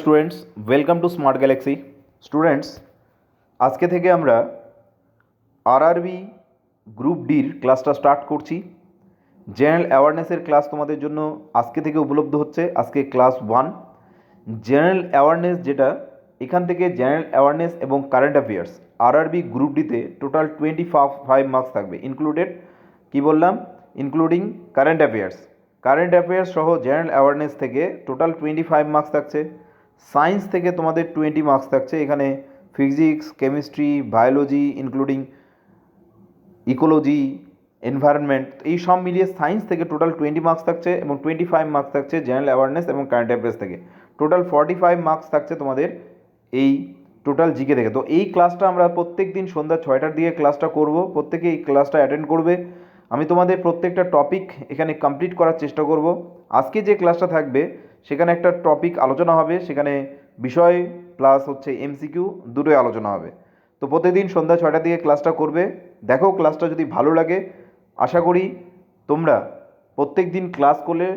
Students welcome to smart galaxy students আজকে থেকে আমরা আরআরবি গ্রুপ ডির ক্লাসটা স্টার্ট করছি। জেনারেল অ্যাওয়ারনেসের ক্লাস তোমাদের জন্য আজকে থেকে উপলব্ধ হচ্ছে। আজকে ক্লাস ওয়ান জেনারেল অ্যাওয়ারনেস যেটা, এখান থেকে জেনারেল অ্যাওয়ারনেস এবং কারেন্ট অ্যাফেয়ার্স আরআরবি গ্রুপ ডিতে টোটাল টোয়েন্টি ফাইভ মার্কস থাকবে। ইনক্লুডেড কি বললাম? Including current affairs current affairs সহ জেনারেল অ্যাওয়ারনেস থেকে টোটাল টোয়েন্টি ফাইভ মার্কস থাকছে। সায়েন্স থেকে তোমাদের টোয়েন্টি মার্কস থাকছে। এখানে physics chemistry biology including ecology environment এই সব মিলিয়ে সায়েন্স থেকে টোটাল টোয়েন্টি মার্কস থাকছে এবং টোয়েন্টি ফাইভ মার্কস থাকছে জেনারেল অ্যাওয়ারনেস এবং কারেন্ট অ্যাফেয়ার্স থেকে। টোটাল ফর্টি ফাইভ মার্কস থাকছে তোমাদের এই টোটাল জিকে থেকে। তো এই ক্লাসটা আমরা প্রত্যেক দিন সন্ধ্যা ছয়টার দিকে ক্লাসটা করব। প্রত্যেকে এই ক্লাসটা অ্যাটেন্ড করবে। আমি তোমাদের প্রত্যেকটা টপিক এখানে কমপ্লিট করার চেষ্টা করব। আজকে যে ক্লাসটা থাকবে সেখানে একটা টপিক আলোচনা হবে, সেখানে বিষয় প্লাস হচ্ছে এমসিকিউ দুটোই আলোচনা হবে। তো প্রতিদিন সন্ধ্যা ছয়টার দিকে ক্লাসটা করবে। দেখো ক্লাসটা যদি ভালো লাগে, আশা করি তোমরা প্রত্যেক দিন ক্লাস করলে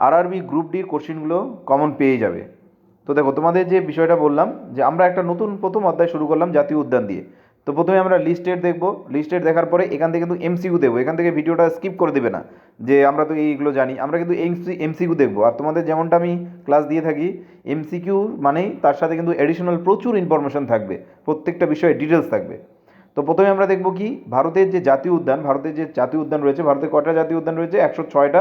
আরআরবি গ্রুপ ডির কোশ্চেনগুলো কমন পেয়ে যাবে। তো দেখো তোমাদের যে বিষয়টা বললাম, যে আমরা একটা নতুন প্রথম অধ্যায় শুরু করলাম জাতীয় উদ্যান দিয়ে। তো প্রথমে আমরা লিস্টেড দেখব। লিস্টেড দেখার পরে এখান থেকে কিন্তু এমসিকিউ দেবো এখান থেকে ভিডিওটা স্কিপ করে দেবে না। যে আমরা তো এইগুলো জানি। আমরা কিন্তু এমসি এমসিকিউ দেখব। আর তোমাদের যেমনটা আমি ক্লাস দিয়ে থাকি এমসিকিউ মানেই তার সাথে কিন্তু অ্যাডিশনাল প্রচুর ইনফরমেশন থাকবে। প্রত্যেকটা বিষয়ে ডিটেলস থাকবে। তো প্রথমে আমরা দেখব কি? ভারতের যে জাতীয় উদ্যান, ভারতের যে জাতীয় উদ্যান রয়েছে ভারতের কটা জাতীয় উদ্যান রয়েছে? একশো ছয়টা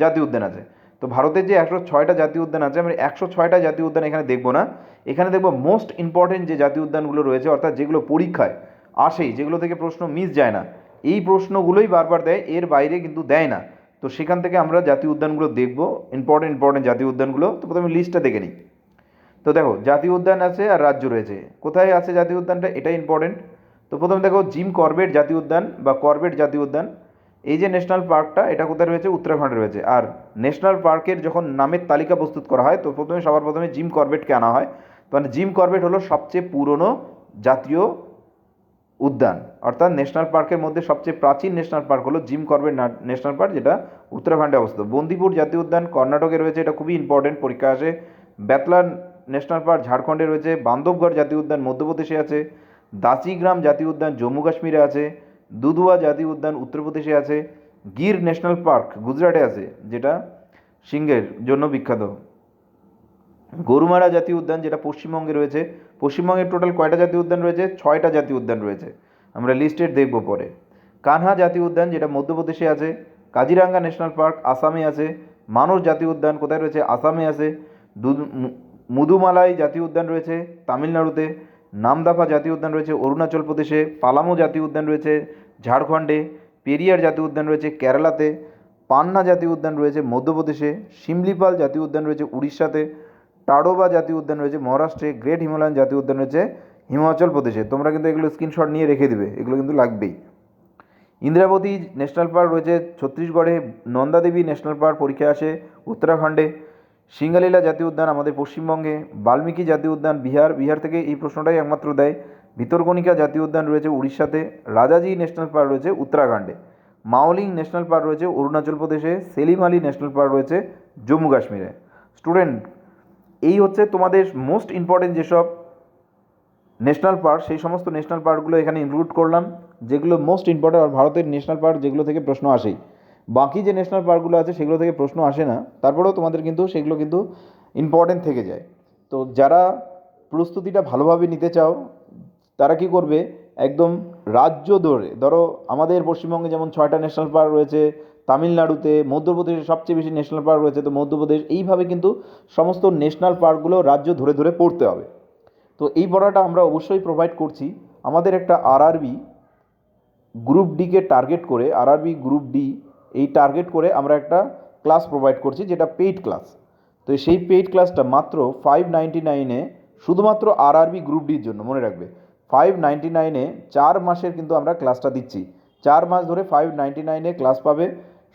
জাতীয় উদ্যান আছে। তো ভারতের যে একশো ছয়টা জাতীয় উদ্যান আছে আমরা একশো ছয়টা জাতীয় উদ্যান এখানে দেখব না। এখানে দেখব মোস্ট ইম্পর্টেন্ট যে জাতীয় উদ্যানগুলো রয়েছে, অর্থাৎ যেগুলো পরীক্ষায় আসেই, যেগুলো থেকে প্রশ্ন মিস যায় না। এই প্রশ্নগুলোই বারবার দেয়, এর বাইরে কিন্তু দেয় না। তো সেখান থেকে আমরা জাতীয় উদ্যানগুলো দেখব ইম্পর্টেন্ট ইম্পর্টেন্ট জাতীয় উদ্যানগুলো। তো প্রথমে লিস্টটা দেখে নিই। তো দেখো, জাতীয় উদ্যান আছে আর রাজ্য রয়েছে। কোথায় আছে জাতীয় উদ্যানটা? এটাই ইম্পর্টেন্ট তো প্রথমে দেখো জিম করবেট জাতীয় উদ্যান বা করবেট জাতীয় উদ্যান। এই যে ন্যাশনাল পার্কটা এটা কোথায় রয়েছে? উত্তরাখণ্ডে রয়েছে। আর ন্যাশনাল পার্কের যখন নামের তালিকা প্রস্তুত করা হয়, তো প্রথমে সবার প্রথমে জিম করবেটকে আনা হয়। তো মানে জিম করবেট হলো সবচেয়ে পুরনো জাতীয় উদ্যান। অর্থাৎ ন্যাশনাল পার্কের মধ্যে সবচেয়ে প্রাচীন ন্যাশনাল পার্ক হলো জিম করবেট ন্যাশনাল পার্ক যেটা উত্তরাখণ্ডে অবস্থিত। বন্দিপুর জাতীয় উদ্যান, কর্ণাটকে রয়েছে, এটা খুবই ইম্পর্টেন্ট পরীক্ষা আসে। বেতলা ন্যাশনাল পার্ক ঝাড়খণ্ডে রয়েছে। বান্ধবগড় জাতীয় উদ্যান, মধ্যপ্রদেশে আছে। দাসিগ্রাম জাতীয় উদ্যান, জম্মু কাশ্মীরে আছে। দুধুয়া জাতীয় উদ্যান উত্তরপ্রদেশে আছে, গির ন্যাশনাল পার্ক গুজরাটে আছে, যেটা সিংহের জন্য বিখ্যাত। গরুমারা জাতীয় উদ্যান যেটা পশ্চিমবঙ্গে রয়েছে পশ্চিমবঙ্গের টোটাল কয়টা জাতীয় উদ্যান রয়েছে? ছয়টা জাতীয় উদ্যান রয়েছে। আমরা লিস্টেড দেখব পরে। কানহা জাতীয় উদ্যান যেটা মধ্যপ্রদেশে আছে, কাজিরাঙ্গা ন্যাশনাল পার্ক আসামে আছে মানস জাতীয় উদ্যান কোথায় রয়েছে? আসামে আছে। মুদুমালাই জাতীয় উদ্যান রয়েছে তামিলনাড়ুতে নামদাফা জাতীয় উদ্যান রয়েছে, অরুণাচল প্রদেশে, পালামো জাতীয় উদ্যান রয়েছে, ঝাড়খণ্ডে, পেরিয়ার জাতীয় উদ্যান রয়েছে, কেরালাতে, পান্না জাতীয় উদ্যান রয়েছে, মধ্যপ্রদেশে, শিমলিপাল জাতীয় উদ্যান রয়েছে, উড়িষ্যাতে, টাডোবা জাতীয় উদ্যান রয়েছে, মহারাষ্ট্রে, গ্রেট হিমালয়ান জাতীয় উদ্যান রয়েছে, হিমাচল প্রদেশে। তোমরা কিন্তু এগুলো স্ক্রিনশট নিয়ে রেখে দেবে, এগুলো কিন্তু লাগবেই। ইন্দ্রাবতী ন্যাশনাল পার্ক রয়েছে, ছত্তিশগড়ে নন্দাদেবী ন্যাশনাল পার্ক পরীক্ষা আসে, উত্তরাখণ্ডে সিঙ্গালীলা জাতীয় উদ্যান আমাদের পশ্চিমবঙ্গে, বাল্মীকি জাতীয় উদ্যান, বিহার বিহার থেকে এই প্রশ্নটাই একমাত্র দেয়। ভিতরকণিকা জাতীয় উদ্যান রয়েছে উড়িষ্যাতে, রাজাজি ন্যাশনাল পার্ক রয়েছে উত্তরাখণ্ডে, মাওলিং ন্যাশনাল পার্ক রয়েছে অরুণাচল প্রদেশে, সেলিম আলী ন্যাশনাল পার্ক রয়েছে জম্মু কাশ্মীরে। স্টুডেন্ট, এই হচ্ছে তোমাদের মোস্ট ইম্পর্টেন্ট যেসব ন্যাশনাল পার্ক, সেই সমস্ত ন্যাশনাল পার্কগুলো এখানে ইনক্লুড করলাম, যেগুলো মোস্ট ইম্পর্টেন্ট আর ভারতের ন্যাশনাল পার্ক যেগুলো থেকে প্রশ্ন আসেই। বাকি যে ন্যাশনাল পার্কগুলো আছে সেগুলো থেকে প্রশ্ন আসে না। তারপরেও তোমাদের কিন্তু সেগুলো কিন্তু ইম্পর্টেন্ট থেকে যায়। তো যারা প্রস্তুতিটা ভালোভাবে নিতে চাও, তারা কি করবে? একদম রাজ্য ধরে ধরো আমাদের পশ্চিমবঙ্গে যেমন ছয়টা ন্যাশনাল পার্ক রয়েছে, তামিলনাড়ুতে মধ্যপ্রদেশে সবচেয়ে বেশি ন্যাশনাল পার্ক রয়েছে, তো মধ্যপ্রদেশ এইভাবে কিন্তু সমস্ত ন্যাশনাল পার্কগুলো রাজ্য ধরে ধরে পড়তে হবে। তো এই পড়াটা আমরা অবশ্যই প্রোভাইড করছি। আমাদের একটা আরআরবি গ্রুপ ডিকে টার্গেট করে আরআরবি গ্রুপ ডি এই টার্গেট করে আমরা একটা ক্লাস প্রোভাইড করছি যেটা পেইড ক্লাস তো সেই পেইড ক্লাসটা মাত্র ফাইভ নাইনটি নাইনে শুধুমাত্র আরআরবি গ্রুপ ডির জন্য, মনে রাখবে। ফাইভ নাইনটি নাইনে চার মাসের কিন্তু আমরা ক্লাসটা দিচ্ছি। চার মাস ধরে ফাইভ নাইনটি নাইনে ক্লাস পাবে।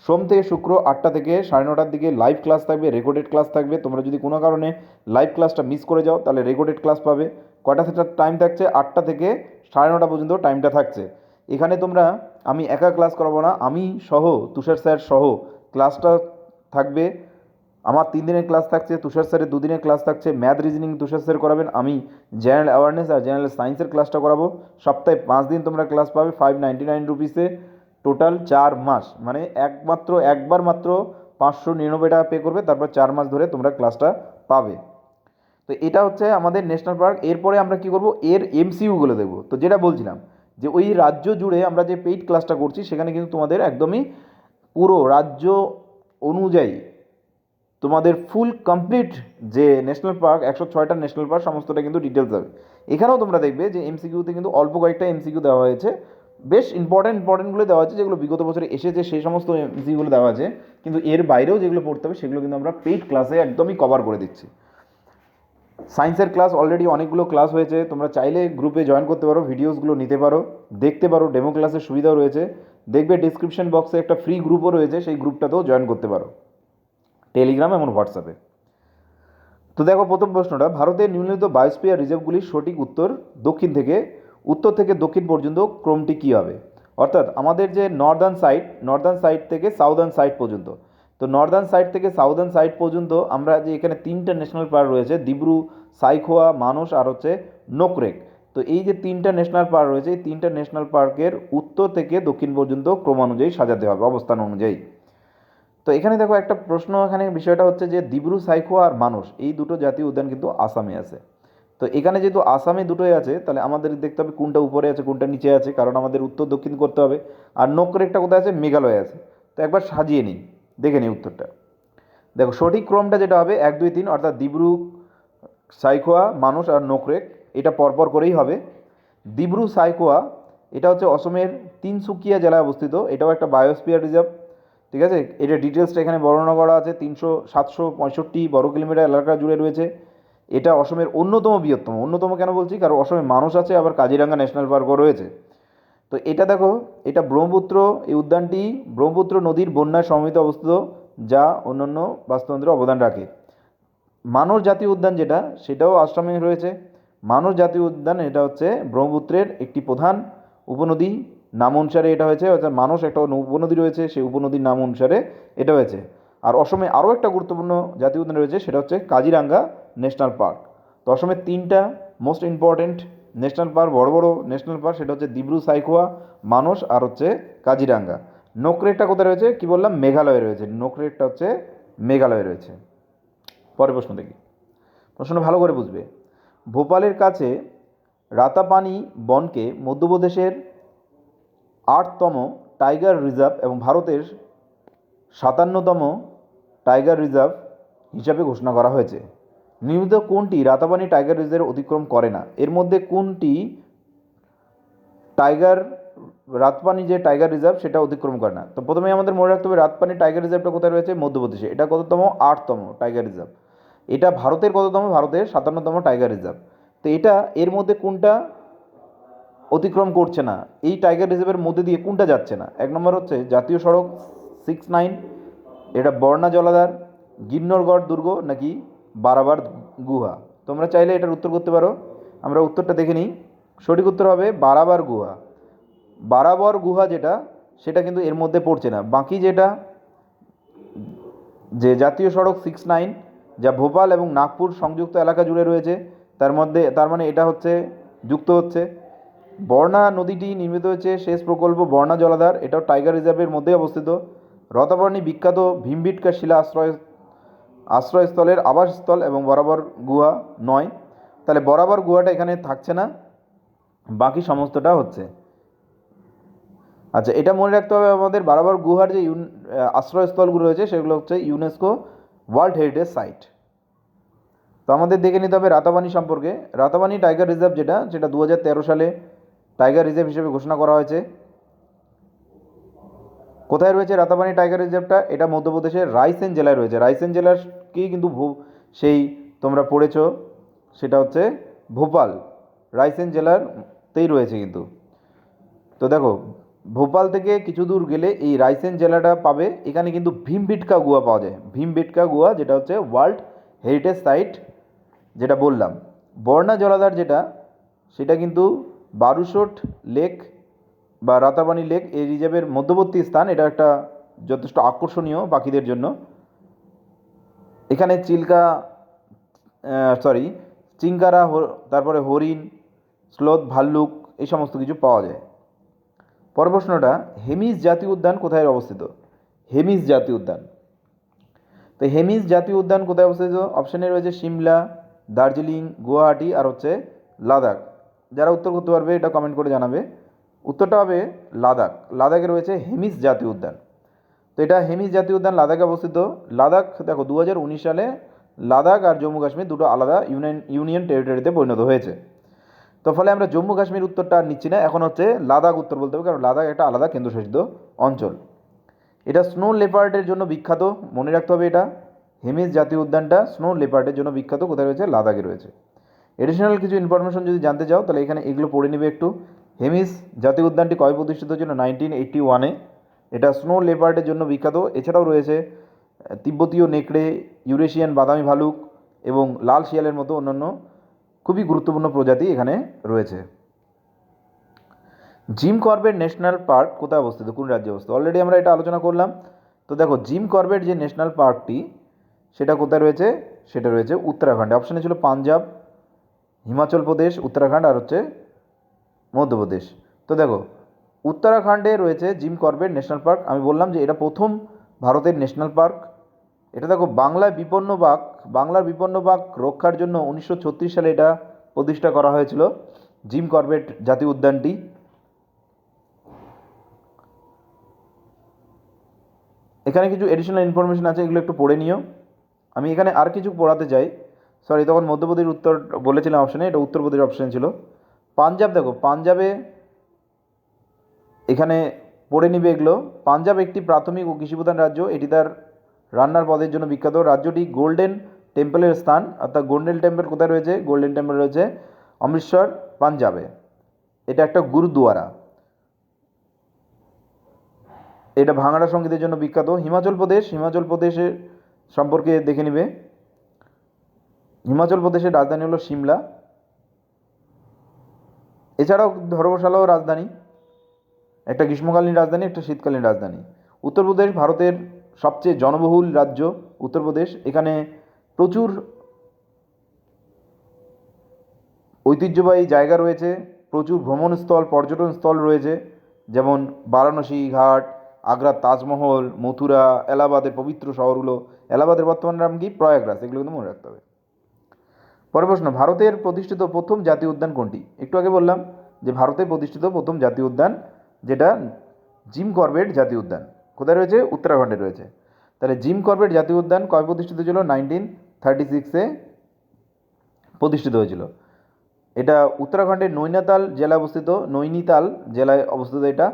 সোম থেকে শুক্র আটটা থেকে সাড়ে নটার দিকে লাইভ ক্লাস থাকবে রেকর্ডেড ক্লাস থাকবে। তোমরা যদি কোনো কারণে লাইভ ক্লাসটা মিস করে যাও, তাহলে রেকর্ডেড ক্লাস পাবে। কটা থেকে টাইম থাকছে? আটটা থেকে সাড়ে নটা পর্যন্ত টাইমটা থাকছে। এখানে তোমরা, আমি একা ক্লাস করাবো না, আমি সহ, তুষার স্যার সহ ক্লাসটা থাকবে, আমার তিন দিনের ক্লাস থাকছে, তুষার স্যারের দুদিনের ক্লাস থাকছে ম্যাথ রিজনিং তুষার স্যার করাবেন, আমি জেনারেল অ্যাওয়ারনেস আর জেনারেল সায়েন্সের ক্লাসটা করাবো, সপ্তাহে পাঁচ দিন তোমরা ক্লাস পাবে ফাইভ নাইনটি নাইন রুপিসে টোটাল চার মাস মানে একমাত্র, একবার মাত্র পাঁচশো নিরানব্বই টাকা পে করবে, তারপর চার মাস ধরে তোমরা ক্লাসটা পাবে। তো এটা হচ্ছে আমাদের ন্যাশনাল পার্ক এরপরে আমরা কি করব, এর এমসিইউগুলো দেখব। তো যেটা বলছিলাম যে ওই রাজ্য জুড়ে আমরা যে পেইড ক্লাসটা করছি, সেখানে কিন্তু তোমাদের একদমই পুরো রাজ্য অনুযায়ী তোমাদের ফুল কমপ্লিট যে ন্যাশনাল পার্ক একশো ছয়টা ন্যাশনাল পার্ক সমস্তটা কিন্তু ডিটেলস হবে। এখানেও তোমরা দেখবে যে এমসিকিউতে কিন্তু অল্প কয়েকটা এমসিকিউ দেওয়া হয়েছে। বেশ ইম্পর্ট্যান্ট ইম্পর্ট্যান্টগুলো দেওয়া আছে যেগুলো বিগত বছরে এসেছে, সেই সমস্ত এমসিকিউগুলো দেওয়া আছে। কিন্তু এর বাইরেও যেগুলো পড়তে হবে, সেগুলো কিন্তু আমরা পেইড ক্লাসে একদমই কভার করে দিচ্ছি। সায়েন্সের ক্লাস অলরেডি অনেকগুলো ক্লাস হয়েছে। তোমরা চাইলে গ্রুপে জয়েন করতে পারো ভিডিওসগুলো নিতে পারো, দেখতে পারো ডেমো ক্লাসের সুবিধাও রয়েছে। দেখবে ডিসক্রিপশন বক্সে একটা ফ্রি গ্রুপও রয়েছে, সেই গ্রুপটাতেও জয়েন করতে পারো। টেলিগ্রাম এবং হোয়াটসঅ্যাপে তো দেখো প্রথম প্রশ্নটা, ভারতের নিম্নলিখিত বায়োস্পিয়ার রিজার্ভগুলির সঠিক উত্তর দক্ষিণ থেকে, উত্তর থেকে দক্ষিণ পর্যন্ত ক্রমটি কী হবে? অর্থাৎ আমাদের যে নর্দার্ন সাইড নর্দার্ন সাইড থেকে সাউদার্ন সাইড পর্যন্ত তো নর্দার্ন সাইড থেকে সাউদার্ন সাইড পর্যন্ত আমরা যে এখানে তিনটা ন্যাশনাল পার্ক রয়েছে, দিব্রু, সাইখোয়া, মানস আর হচ্ছে নোকরেক। তো এই যে তিনটা ন্যাশনাল পার্ক রয়েছে, এই তিনটা ন্যাশনাল পার্কের উত্তর থেকে দক্ষিণ পর্যন্ত ক্রমানুযায়ী সাজাতে হবে অবস্থান অনুযায়ী। তো এখানে দেখো একটা প্রশ্ন, এখানে বিষয়টা হচ্ছে যে দিব্রু, সাইখোয়া আর মানুষ এই দুটো জাতীয় উদ্যান কিন্তু আসামে আছে। তো এখানে যেহেতু আসামে দুটোই আছে, তাহলে আমাদের দেখতে হবে কোনটা উপরে আছে, কোনটা নিচে আছে, কারণ আমাদের উত্তর দক্ষিণ করতে হবে। আর নোকরেকটা কোথায় আছে? মেঘালয়ে আছে। তো একবার সাজিয়ে নিই। দেখে নিই উত্তরটা। দেখো, সঠিক ক্রমটা যেটা হবে, এক, দুই, তিন, অর্থাৎ দিব্রু, সাইখোয়া, মানুষ আর নোকরেক, এটা পরপর করেই হবে। দিব্রু, সাইখোয়া, এটা হচ্ছে অসমের তিনসুকিয়া জেলায় অবস্থিত, এটাও একটা বায়োস্পিয়ার রিজার্ভ ঠিক আছে? এটা ডিটেলসটা এখানে বর্ণনা করা আছে, তিনশো, সাতশো, পঁয়ষট্টি বর্গ কিলোমিটার এলাকা জুড়ে রয়েছে। এটা অসমের অন্যতম বৃহত্তম, অন্যতম কেন বলছি? কারণ অসমে মানুষ আছে, আবার কাজিরাঙ্গা ন্যাশনাল পার্কও রয়েছে। তো এটা দেখো, এটা ব্রহ্মপুত্র, এই উদ্যানটি ব্রহ্মপুত্র নদীর বন্যায় সমৃদ্ধ অবস্থিত, যা অন্যান্য বাস্তুতন্ত্রে অবদান রাখে। মানস জাতীয় উদ্যান যেটা, সেটাও আশ্রমে রয়েছে। মানস জাতীয় উদ্যান, এটা হচ্ছে ব্রহ্মপুত্রের একটি প্রধান উপনদী। নাম অনুসারে এটা হয়েছে অর্থাৎ মানস একটা উপনদী রয়েছে, সেই উপনদীর নাম অনুসারে এটা হয়েছে। আর অসমে আরও একটা গুরুত্বপূর্ণ জাতীয় উদ্যান রয়েছে, সেটা হচ্ছে কাজিরাঙ্গা ন্যাশনাল পার্ক। তো অসমের তিনটা মোস্ট ইম্পর্ট্যান্ট ন্যাশনাল পার্ক, বড় বড় ন্যাশনাল পার্ক, সেটা হচ্ছে দিব্রু, সাইখোয়া, মানস আর হচ্ছে কাজিরাঙ্গা। নোকরেকটা কোথায় রয়েছে? কি বললাম? মেঘালয়ে রয়েছে। নোকরেকটা হচ্ছে মেঘালয়ে রয়েছে। পরের প্রশ্ন দেখি। প্রশ্নটা ভালো করে বুঝবে। ভোপালের কাছে রাতাপানি বনকে মধ্যপ্রদেশের আটতম টাইগার রিজার্ভ এবং ভারতের সাতান্নতম টাইগার রিজার্ভ হিসাবে ঘোষণা করা হয়েছে। নিয়মিত কোনটি রাতাবানি টাইগার রিজার্ভ অতিক্রম করে না? এর মধ্যে কোনটি টাইগার রাতপানি যে টাইগার রিজার্ভ, সেটা অতিক্রম করে না? তো প্রথমে আমাদের মনে রাখতে হবে রাতপানি টাইগার রিজার্ভটা কোথায় রয়েছে? মধ্যপ্রদেশে। এটা কততম? আটতম টাইগার রিজার্ভ। এটা ভারতের কততম? ভারতের সাতান্নতম টাইগার রিজার্ভ। তো এটা এর মধ্যে কোনটা অতিক্রম করছে না? এই টাইগার রিজার্ভের মধ্যে দিয়ে কোনটা যাচ্ছে না? এক নম্বর হচ্ছে জাতীয় সড়ক সিক্স নাইন এটা বর্ণা জলাধার, গিন্নরগড় দুর্গ নাকি বারাবার গুহা। তোমরা চাইলে এটার উত্তর করতে পারো। আমরা উত্তরটা দেখে নিই। সঠিক উত্তর হবে বারাবার গুহা। বারাবর গুহা যেটা, সেটা কিন্তু এর মধ্যে পড়ছে না। বাকি যেটা, যে জাতীয় সড়ক সিক্স নাইন যা ভোপাল এবং নাগপুর সংযুক্ত এলাকা জুড়ে রয়েছে, তার মধ্যে, তার মানে এটা হচ্ছে, যুক্ত হচ্ছে। বর্ণা নদীটি নির্মিত হয়েছে শেষ প্রকল্প বর্ণা জলাধার, এটাও টাইগার রিজার্ভের মধ্যে অবস্থিত। রতাবর্ণী বিখ্যাত ভীমবিটকা শিলা আশ্রয় আশ্রয়স্থলের আবাসস্থল এবং বরাবর গুহা নয়। তাহলে বরাবর গুহাটা এখানে থাকছে না, বাকি সমস্তটা হচ্ছে। আচ্ছা এটা মনে রাখতে হবে আমাদের বারাবার গুহার যে ইউন আশ্রয়স্থলগুলো রয়েছে, সেগুলো হচ্ছে ইউনেস্কো ওয়ার্ল্ড হেরিটেজ সাইট। তো আমাদের দেখে নিতে হবে রাতাবানি সম্পর্কে। রাতাবানি টাইগার রিজার্ভ যেটা, সেটা দু সালে টাইগার রিজার্ভ হিসেবে ঘোষণা করা হয়েছে। কোথায় রয়েছে রাতাবানি টাইগার রিজার্ভটা? এটা মধ্যপ্রদেশের রায়সেন জেলায় রয়েছে। রায়সেন জেলার কি কিন্তু ভূ- সেই তোমরা পড়েছ, সেটা হচ্ছে ভোপাল। রায়সেন জেলারতেই রয়েছে কিন্তু। তো দেখো, ভোপাল থেকে কিছু দূর গেলে এই রায়সেন জেলাটা পাবে। এখানে কিন্তু ভীমবিটকা গুহা পাওয়া যায়। ভীমবিটকা গুহা, যেটা হচ্ছে ওয়ার্ল্ড হেরিটেজ সাইট, যেটা বললাম। বর্ণা জলাধার যেটা, সেটা কিন্তু বারুসোট লেক বা রাতাবানি লেক এই রিজার্ভের মধ্যবর্তী স্থান, এটা একটা যথেষ্ট আকর্ষণীয় পাখিদের জন্য। এখানে চিল্কা সরি চিঙ্কারা তারপরে হরিণ, স্লোথ, ভাল্লুক, এই সমস্ত কিছু পাওয়া যায়। পরের প্রশ্নটা, হেমিস জাতীয় উদ্যান কোথায় অবস্থিত? হেমিস জাতীয় উদ্যান। তো হেমিস জাতীয় উদ্যান কোথায় অবস্থিত? অপশানে রয়েছে সিমলা, দার্জিলিং, গুয়াহাটি, আর হচ্ছে লাদাখ। যারা উত্তর করতে পারবে, এটা কমেন্ট করে জানাবে। উত্তরটা হবে লাদাখ। লাদাখে রয়েছে হেমিস জাতীয় উদ্যান। তো এটা হেমিস জাতীয় উদ্যান লাদাখে অবস্থিত। লাদাখ, দেখো দু হাজার উনিশ সালে লাদাখ আর জম্মু কাশ্মীর দুটো আলাদা ইউনিয়ন ইউনিয়ন টেরিটরিতে পরিণত হয়েছে। তো ফলে আমরা জম্মু কাশ্মীর উত্তরটা নিচ্ছি না। এখন হচ্ছে লাদাখ উত্তর বলতে হবে, কারণ লাদাখ একটা আলাদা কেন্দ্রশাসিত অঞ্চল। এটা স্নো লেপার্ডের জন্য বিখ্যাত, মনে রাখতে হবে এটা। হেমিস জাতীয় উদ্যানটা স্নো লেপার্ডের জন্য বিখ্যাত, কোথায় রয়েছে? লাদাখে রয়েছে। এডিশনাল কিছু ইনফরমেশন যদি জানতে চাও, তাহলে এখানে এগুলো পড়ে নেবে একটু। হেমিস জাতীয় উদ্যানটি কয় প্রতিষ্ঠিত হয়েছিল? নাইনটিন এইটটি ওয়ানে। এটা স্নো লেপার্ডের জন্য বিখ্যাত। এছাড়াও রয়েছে তিব্বতীয় নেকড়ে, ইউরেশিয়ান বাদামি ভালুক এবং লাল শিয়ালের মতো অন্যান্য খুবই গুরুত্বপূর্ণ প্রজাতি এখানে রয়েছে। জিম কর্বেট ন্যাশনাল পার্ক কোথায় অবস্থিত? কোন রাজ্যে অবস্থিত? অলরেডি আমরা এটা আলোচনা করলাম। তো দেখো, জিম কর্বেট যে ন্যাশনাল পার্কটি, সেটা কোথায় রয়েছে? সেটা রয়েছে উত্তরাখণ্ডে। অপশানে ছিল পাঞ্জাব, হিমাচল প্রদেশ, উত্তরাখণ্ড আর হচ্ছে মধ্যপ্রদেশ। তো দেখো, উত্তরাখণ্ডে রয়েছে জিম কর্বেট ন্যাশনাল পার্ক। আমি বললাম যে এটা প্রথম ভারতের ন্যাশনাল পার্ক। এটা দেখো, বাংলায় বিপন্ন বাঘ, বাংলার বিপন্ন বাঘ রক্ষার জন্য উনিশশো ছত্রিশ সালে এটা প্রতিষ্ঠা করা হয়েছিল, জিম কর্বেট জাতীয় উদ্যানটি। এখানে কিছু এডিশনাল ইনফরমেশন আছে, এগুলো একটু পড়ে নিও। আমি এখানে আর কিছু পড়াতে চাই। সরি তখন মধ্যপ্রদেশ উত্তর বলেছিলাম অপশানে এটা উত্তরপ্রদেশ অপশানে ছিল। পাঞ্জাব দেখো, পাঞ্জাবে এখানে পড়ে নিবে এগুলো। পাঞ্জাব একটি প্রাথমিক ও কৃষিপ্রধান রাজ্য, এটি তার রান্নার পদের জন্য বিখ্যাত। রাজ্যটি গোল্ডেন টেম্পলের স্থান, অর্থাৎ গোল্ডেন টেম্পল কোথায় রয়েছে? গোল্ডেন টেম্পল রয়েছে অমৃতসর, পাঞ্জাবে। এটা একটা গুরুদুয়ারা। এটা ভাঙড়া সঙ্গীতের জন্য বিখ্যাত। হিমাচল প্রদেশ, হিমাচল প্রদেশের সম্পর্কে দেখে নিবে। হিমাচল প্রদেশের রাজধানী হলো সিমলা। এছাড়াও ধর্মশালাও রাজধানী, একটা গ্রীষ্মকালীন রাজধানী, একটা শীতকালীন রাজধানী। উত্তরপ্রদেশ ভারতের সবচেয়ে জনবহুল রাজ্য উত্তরপ্রদেশ এখানে প্রচুর ঐতিহ্যবাহী জায়গা রয়েছে, প্রচুর ভ্রমণস্থল, পর্যটন স্থল রয়েছে, যেমন বারাণসী ঘাট আগ্রার তাজমহল, মথুরা, এলাহাবাদের পবিত্র শহরগুলো। এলাহাবাদের বর্তমান নাম কি? প্রয়াগরাজ, এগুলো কিন্তু মনে রাখতে হবে। পরের প্রশ্ন, ভারতের প্রতিষ্ঠিত প্রথম জাতীয় উদ্যান কোনটি? একটু আগে বললাম যে ভারতে প্রতিষ্ঠিত প্রথম জাতীয় উদ্যান যেটা জিম কর্বেট জাতীয় উদ্যান। কোথায় রয়েছে? উত্তরাখণ্ডে রয়েছে। তাহলে জিম কর্বেট জাতীয় উদ্যান কয় প্রতিষ্ঠিত ছিল নাইনটিন থার্টি সিক্সে প্রতিষ্ঠিত হয়েছিল। এটা উত্তরাখণ্ডের নৈনিতাল জেলায় অবস্থিত, নৈনিতাল জেলায় অবস্থিত এটা।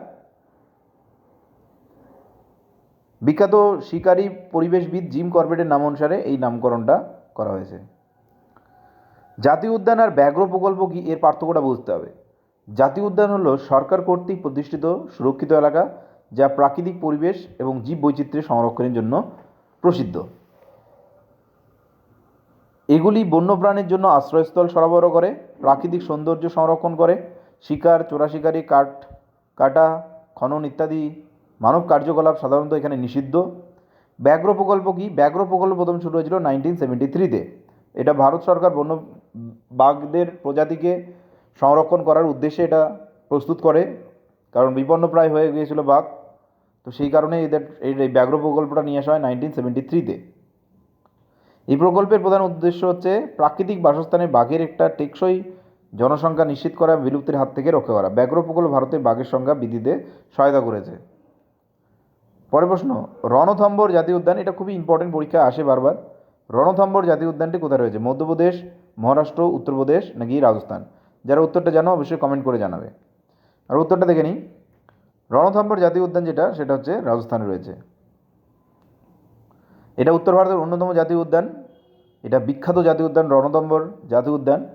বিখ্যাত শিকারী পরিবেশবিদ জিম কর্বেটের নাম অনুসারে এই নামকরণটা করা হয়েছে। জাতীয় উদ্যান আর ব্যাঘ্র প্রকল্প কি এর পার্থক্যটা বুঝতে হবে? জাতীয় উদ্যান হলো সরকার কর্তৃক প্রতিষ্ঠিত, সুরক্ষিত এলাকা যা প্রাকৃতিক পরিবেশ এবং জীব বৈচিত্র্যের সংরক্ষণের জন্য প্রসিদ্ধ। এগুলি বন্যপ্রাণীর জন্য আশ্রয়স্থল সরবরাহ করে, প্রাকৃতিক সৌন্দর্য সংরক্ষণ করে, শিকার চোরা চোরাশিকারি, কাঠ, কাটা, খনন ইত্যাদি মানব কার্যকলাপ সাধারণত এখানে নিষিদ্ধ। ব্যাঘ্র প্রকল্প কি? ব্যাঘ্র প্রকল্প প্রথম শুরু হয়েছিল নাইনটিন সেভেন্টি থ্রিতে এটা ভারত সরকার বন্য বাঘদের প্রজাতিকে সংরক্ষণ করার উদ্দেশ্যে এটা প্রস্তুত করে, কারণ বিপন্নপ্রায় হয়ে গিয়েছিল বাঘ। তো সেই কারণে এদের এই ব্যাঘ্র প্রকল্পটা নিয়ে আসা হয় নাইনটিন সেভেন্টি থ্রিতে এই প্রকল্পের প্রধান উদ্দেশ্য হচ্ছে প্রাকৃতিক বাসস্থানে বাঘের একটা টেকসই জনসংখ্যা নিশ্চিত করা, বিলুপ্তির হাত থেকে রক্ষা করা। ব্যাঘ্র প্রকল্প ভারতের বাঘের সংখ্যা বৃদ্ধিতে সহায়তা করেছে। পরের প্রশ্ন, রণথম্বর জাতীয় উদ্যান, এটা খুবই ইম্পর্টেন্ট পরীক্ষা আসে বারবার। রণথম্বর জাতীয় উদ্যানটি কোথায় রয়েছে? মধ্যপ্রদেশ মহারাষ্ট্র, উত্তরপ্রদেশ নাকি রাজস্থান? যারা উত্তরটা জানো অবশ্যই কমেন্ট করে জানাবে। আর উত্তরটা দেখে নিই। রণথম্বর জাতীয় উদ্যান যেটা, সেটা হচ্ছে রাজস্থানে রয়েছে। এটা উত্তর ভারতের অন্যতম জাতীয় উদ্যান। এটা বিখ্যাত জাতীয় উদ্যান রণথম্বর জাতীয় উদ্যান।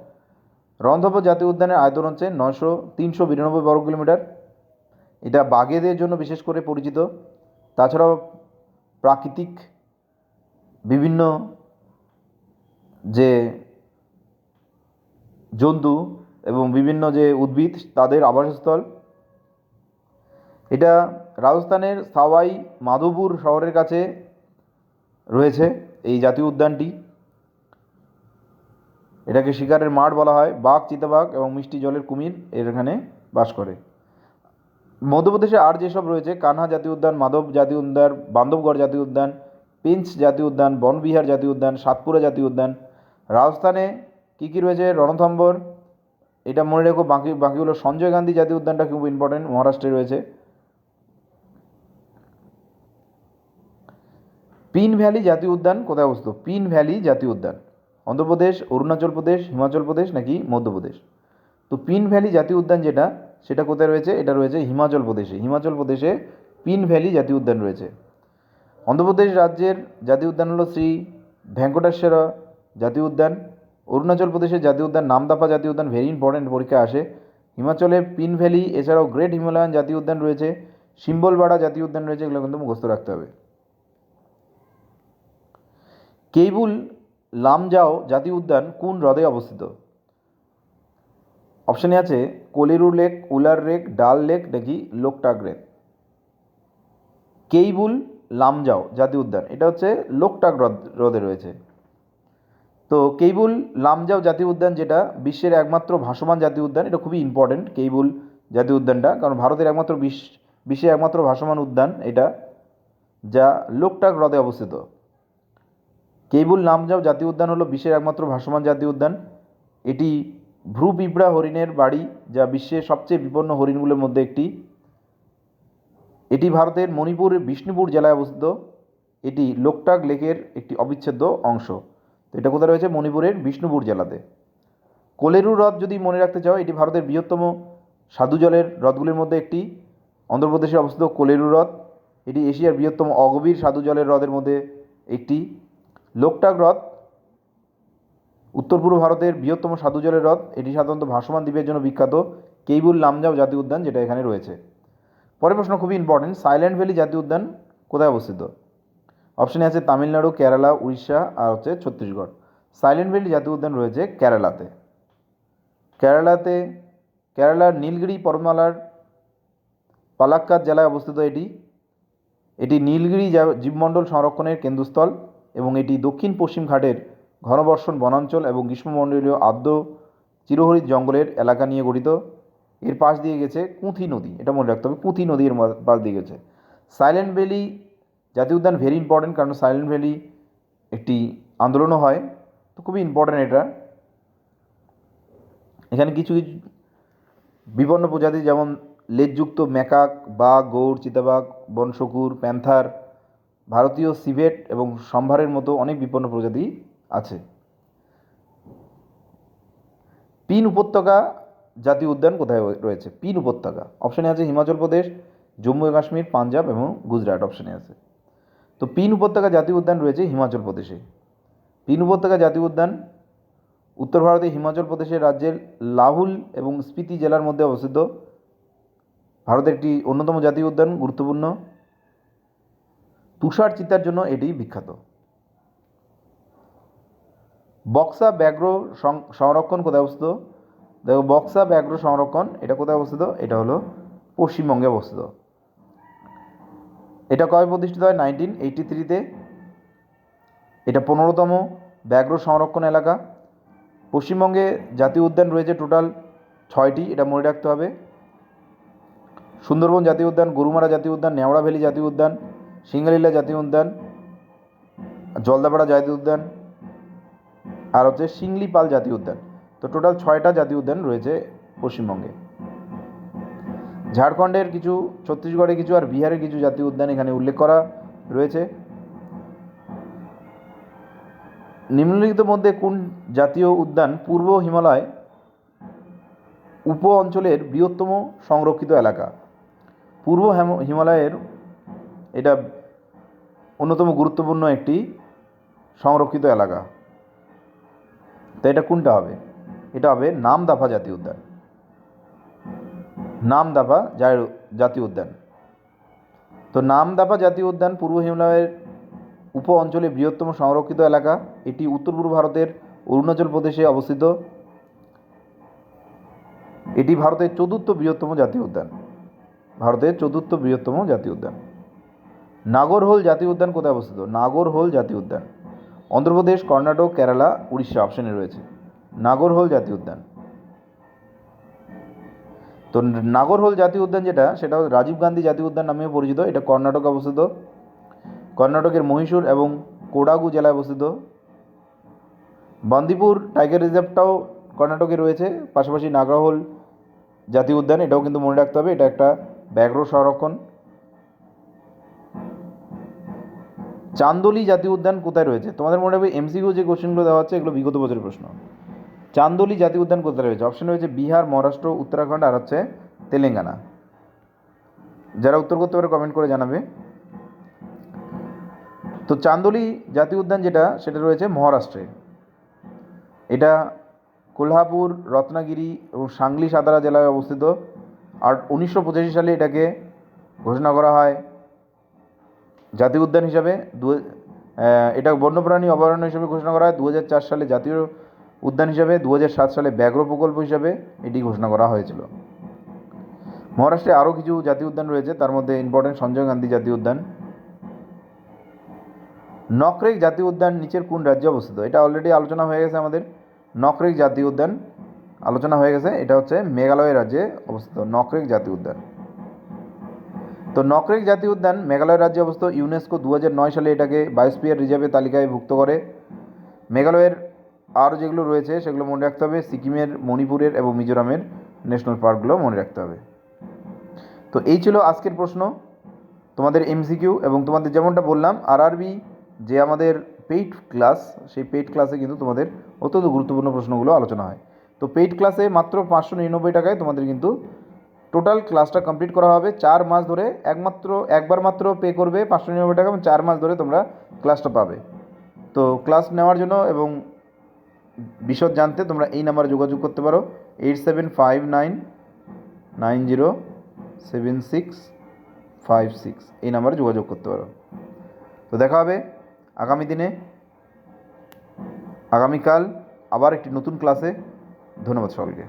রণথম্বর জাতীয় উদ্যানের আয়তন হচ্ছে নশো তিনশো বিরানব্বই বর্গ কিলোমিটার। এটা বাঘেদের জন্য বিশেষ করে পরিচিত। তাছাড়াও প্রাকৃতিক বিভিন্ন যে জন্তু এবং বিভিন্ন যে উদ্ভিদ, তাদের আবাসস্থল। এটা রাজস্থানের সাওয়াই মাধোপুর শহরের কাছে রয়েছে এই জাতীয় উদ্যানটি। এটাকে শিকারের মাঠ বলা হয়। বাঘ, চিতাবাঘ এবং মিষ্টি জলের কুমির এর এখানে বাস করে। মধ্যপ্রদেশে আর যেসব রয়েছে, কানহা জাতীয় উদ্যান, মাধব জাতীয় উদ্যান, বান্ধবগড় জাতীয় উদ্যান, পিঞ্চ জাতীয় উদ্যান, বনবিহার জাতীয় উদ্যান, সাতপুরা জাতীয় উদ্যান, রাজস্থানে কী কী রয়েছে? রণথম্বর, এটা মনে রেখো, বাকি, বাকিগুলো সঞ্জয় গান্ধী জাতীয় উদ্যানটা খুব ইম্পর্টেন্ট মহারাষ্ট্রে রয়েছে। পিন ভ্যালি জাতীয় উদ্যান, কোথায় অবস্থিত? পিন ভ্যালি জাতীয় উদ্যান। অন্ধ্রপ্রদেশ, অরুণাচল প্রদেশ, হিমাচল প্রদেশ নাকি মধ্যপ্রদেশ? তো পিন ভ্যালি জাতীয় উদ্যান যেটা, সেটা কোথায় রয়েছে? এটা রয়েছে হিমাচল প্রদেশে। হিমাচল প্রদেশে পিন ভ্যালি জাতীয় উদ্যান রয়েছে। অন্ধ্রপ্রদেশ রাজ্যের জাতীয় উদ্যান হলো শ্রী ভেঙ্কটেশ্বর জাতীয় উদ্যান। অরুণাচল প্রদেশের জাতীয় উদ্যান, নামদাফা জাতীয় উদ্যান ভেরি ইম্পর্টেন্ট পরীক্ষায় আসে। হিমাচলে পিন ভ্যালি, এছাড়াও গ্রেট হিমালয়ান জাতীয় উদ্যান রয়েছে। সিম্বলবাড়া জাতীয় উদ্যান রয়েছে এগুলো কিন্তু মুখস্থ রাখতে হবে। কেইবুল লামজাও জাতীয় উদ্যান কোন হ্রদে অবস্থিত? অপশানে আছে Kolleru lake, Wular lake Dal lake নাকি লোকটাক লেক কেইবুল লামজাও জাতীয় উদ্যান, এটা হচ্ছে লোকটাক হ্রদ হ্রদে রয়েছে। তো কেইবুল লামজাও জাতীয় উদ্যান, যেটা বিশ্বের একমাত্র ভাসমান জাতীয় উদ্যান, এটা খুবই ইম্পর্টেন্ট কেইবুল জাতীয় উদ্যানটা। কারণ ভারতের একমাত্র বিশ্ব বিশ্বের একমাত্র ভাসমান উদ্যান এটা, যা লোকটাক হ্রদে অবস্থিত। কেইবুল লামজাও জাতীয় উদ্যান হলো বিশ্বের একমাত্র ভাসমান জাতীয় উদ্যান। এটি ভ্রু হরিণের বাড়ি, যা বিশ্বের সবচেয়ে বিপন্ন হরিণগুলোর মধ্যে একটি। এটি ভারতের মণিপুরের বিষ্ণুপুর জেলায় অবস্থিত। এটি লোকটাক লেকের একটি অবিচ্ছেদ্য অংশ। তো এটা কোথায় রয়েছে? মণিপুরের বিষ্ণুপুর জেলাতে। কোলেরু হ্রদ যদি মনে রাখতে চাও, এটি ভারতের বৃহত্তম সাধু জলের হ্রদগুলির মধ্যে একটি। অন্ধ্রপ্রদেশে অবস্থিত কোলেরু হ্রদ, এটি এশিয়ার বৃহত্তম অগভীর সাধু জলের হ্রদের মধ্যে একটি। লোকটাক হ্রদ উত্তর পূর্ব ভারতের বৃহত্তম সাধু জলের হ্রদ, এটি সাধারণত ভাসমান দ্বীপের জন্য বিখ্যাত কেইবুল লামজাও জাতীয় উদ্যান, যেটা এখানে রয়েছে। পরের প্রশ্ন খুবই ইম্পর্টেন্ট সাইল্যান্ড ভ্যালি জাতীয় উদ্যান কোথায় অবস্থিত? অপশানে আছে তামিলনাড়ু, কেরালা, উড়িষ্যা আর হচ্ছে ছত্তিশগড়। সাইলেন্ট ভ্যালি জাতীয় উদ্যান রয়েছে কেরালাতে। কেরালাতে, কেরালার নীলগিরি পর্বতমালার পালাক্কাদ জেলায় অবস্থিত এটি। এটি নীলগিরি জীবমণ্ডল সংরক্ষণের কেন্দ্রস্থল এবং এটি দক্ষিণ পশ্চিম ঘাটের ঘনবর্ষণ বনাঞ্চল এবং গ্রীষ্মমণ্ডলীয় আর্দ্র চিরহরিত জঙ্গলের এলাকা নিয়ে গঠিত। এর পাশ দিয়ে গেছে কুঁথি নদী। এটা মনে রাখতে হবে, কুঁথি নদীর পাশ দিয়ে গেছে। সাইলেন্ট ভ্যালি জাতীয় উদ্যান ভেরি ইম্পর্টেন্ট কারণ সাইলেন্ট ভ্যালি একটি আন্দোলনও হয়। তো খুবই ইম্পর্টেন্ট এটা। এখানে কিছু কিছু বিপন্ন প্রজাতি যেমন লেজযুক্ত ম্যাকাক, বাঘ, গৌড়, চিতাবাঘ, বনশকুর, প্যান্থার, ভারতীয় সিভেট এবং সম্ভারের মতো অনেক বিপন্ন প্রজাতি আছে। পিন উপত্যকা জাতীয় উদ্যান কোথায় রয়েছে? পিন উপত্যকা। অপশানে আছে হিমাচল প্রদেশ, জম্মু কাশ্মীর, পাঞ্জাব এবং গুজরাট অপশানে আছে। তো পিন উপত্যকা জাতীয় উদ্যান রয়েছে হিমাচল প্রদেশে। পিন উপত্যকা জাতীয় উদ্যান উত্তর ভারতে হিমাচল প্রদেশের রাজ্যের লাহুল এবং স্পিতি জেলার মধ্যে অবস্থিত। ভারতের একটি অন্যতম জাতীয় উদ্যান, গুরুত্বপূর্ণ। তুষার চিতার জন্য এটি বিখ্যাত। বক্সা ব্যাঘ্র সংরক্ষণ কোথায় অবস্থিত? দেখো, বক্সা ব্যাঘ্র সংরক্ষণ, এটা কোথায় অবস্থিত? এটা হলো পশ্চিমবঙ্গে অবস্থিত। এটা কবে প্রতিষ্ঠিত হয়? নাইনটিন এইটি থ্রিতে এটা পনেরোতম ব্যাঘ্র সংরক্ষণ এলাকা। পশ্চিমবঙ্গে জাতীয় উদ্যান রয়েছে টোটাল ছয়টি, এটা মনে রাখতে হবে। সুন্দরবন জাতীয় উদ্যান, গরুমারা জাতীয় উদ্যান নেওড়া ভ্যালি জাতীয় উদ্যান, সিঙ্গালীলা জাতীয় উদ্যান, জলদাপাড়া জাতীয় উদ্যান, আর হচ্ছে সিংলিপাল জাতীয় উদ্যান। তো টোটাল ছয়টা জাতীয় উদ্যান রয়েছে পশ্চিমবঙ্গে। ঝাড়খণ্ডের কিছু, ছত্তিশগড়ের কিছু আর বিহারের কিছু জাতীয় উদ্যান এখানে উল্লেখ করা রয়েছে। নিম্নলিখিত মধ্যে কোন জাতীয় উদ্যান পূর্ব হিমালয় উপ অঞ্চলের বৃহত্তম সংরক্ষিত এলাকা? পূর্ব হিমালয়ের এটা অন্যতম গুরুত্বপূর্ণ একটি সংরক্ষিত এলাকা। তো এটা কোনটা হবে? এটা হবে নামদাফা জাতীয় উদ্যান। নামদাফা জা- জাতীয় উদ্যান। তো নামদাফা জাতীয় উদ্যান পূর্ব হিমালয়ের উপ অঞ্চলে বৃহত্তম সংরক্ষিত এলাকা। এটি উত্তর পূর্ব ভারতের অরুণাচল প্রদেশে অবস্থিত। এটি ভারতের চতুর্থ বৃহত্তম জাতীয় উদ্যান। ভারতের চতুর্থ বৃহত্তম জাতীয় উদ্যান। নাগরহোল জাতীয় উদ্যান কোথায় অবস্থিত? নাগরহোল জাতীয় উদ্যান। অন্ধ্রপ্রদেশ, কর্ণাটক, কেরালা, উড়িষ্যা অপশানে রয়েছে। নাগরহোল জাতীয় উদ্যান। তো নাগরহোল জাতীয় উদ্যান যেটা, সেটা রাজীব গান্ধী জাতীয় উদ্যান নামেও পরিচিত। এটা কর্ণাটকে অবস্থিত। কর্ণাটকের মহীশূর এবং কোডাগু জেলায় অবস্থিত। বান্দিপুর টাইগার রিজার্ভটাও কর্ণাটকে রয়েছে। পাশাপাশি নাগরহোল জাতীয় উদ্যান, এটাও কিন্তু মনে রাখতে হবে। এটা একটা ব্যাঘ্র সংরক্ষণ। চান্দোলি জাতীয় উদ্যান কোথায় রয়েছে? তোমাদের মনে হবে এমসিকিউ যে কোশ্চেনগুলো দেওয়া হচ্ছে, এগুলো বিগত বছরের প্রশ্ন। চান্দোলি জাতীয় উদ্যান কোথায় রয়েছে? অপশন রয়েছে বিহার, মহারাষ্ট্র, উত্তরাখণ্ড আর হচ্ছে তেলেঙ্গানা। যারা উত্তর করতে পারে কমেন্ট করে জানাবে। তো চান্দোলি জাতীয় উদ্যান যেটা, সেটা রয়েছে মহারাষ্ট্রে। এটা কোলহাপুর, রত্নাগিরি এবং সাংলি সাতারা জেলায় অবস্থিত। আর উনিশশো পঁচাশি সালে এটাকে ঘোষণা করা হয় জাতীয় উদ্যান হিসাবে। দু এটা বন্যপ্রাণী অভয়ারণ্য হিসেবে ঘোষণা করা হয়। দু সালে জাতীয় উদ্যান হিসাবে দু সালে ব্যাঘ্র প্রকল্প হিসাবে এটি ঘোষণা করা হয়েছিল। মহারাষ্ট্রে আরও কিছু জাতীয় উদ্যান রয়েছে, তার মধ্যে ইম্পর্টেন্ট সঞ্জয় গান্ধী জাতীয় উদ্যান। নকরেক জাতীয় উদ্যান নিচের কোন রাজ্যে অবস্থিত? এটা অলরেডি আলোচনা হয়ে গেছে আমাদের। নকরেক জাতীয় উদ্যান আলোচনা হয়ে গেছে, এটা হচ্ছে মেঘালয় রাজ্যে অবস্থিত নকরেক জাতীয় উদ্যান। তো নকরেক জাতীয় উদ্যান মেঘালয় রাজ্যে অবস্থিত ইউনেস্কো দু সালে এটাকে বায়োস্পিয়ার রিজার্ভের তালিকায় ভুক্ত করে। মেঘালয়ের আরও যেগুলো রয়েছে সেগুলো মনে রাখতে হবে। সিকিমের, মণিপুরের এবং মিজোরামের ন্যাশনাল পার্কগুলো মনে রাখতে হবে। তো এই ছিল আজকের প্রশ্ন। তোমাদের এমসিকিউ এবং তোমাদের যেমনটা বললাম আরআরবি যে আমাদের পেইড ক্লাস সেই পেইড ক্লাসে কিন্তু তোমাদের অত্যন্ত গুরুত্বপূর্ণ প্রশ্নগুলো আলোচনা হয়। তো পেইড ক্লাসে মাত্র পাঁচশো নিরানব্বই টাকায় তোমাদের কিন্তু টোটাল ক্লাসটা কমপ্লিট করা হবে। চার মাস ধরে একমাত্র, একবার মাত্র পে করবে পাঁচশো নিরানব্বই টাকা এবং চার মাস ধরে তোমরা ক্লাসটা পাবে। তো ক্লাস নেওয়ার জন্য এবং বিশদ জানতে তোমরা এই নাম্বারে যোগাযোগ করতে পারো। Eight seven five nine nine zero seven six five six এই নাম্বারে যোগাযোগ করতে পারো। তো দেখা হবে আগামী দিনে। আগামীকাল আবার একটি নতুন ক্লাসে। ধন্যবাদ সকলকে।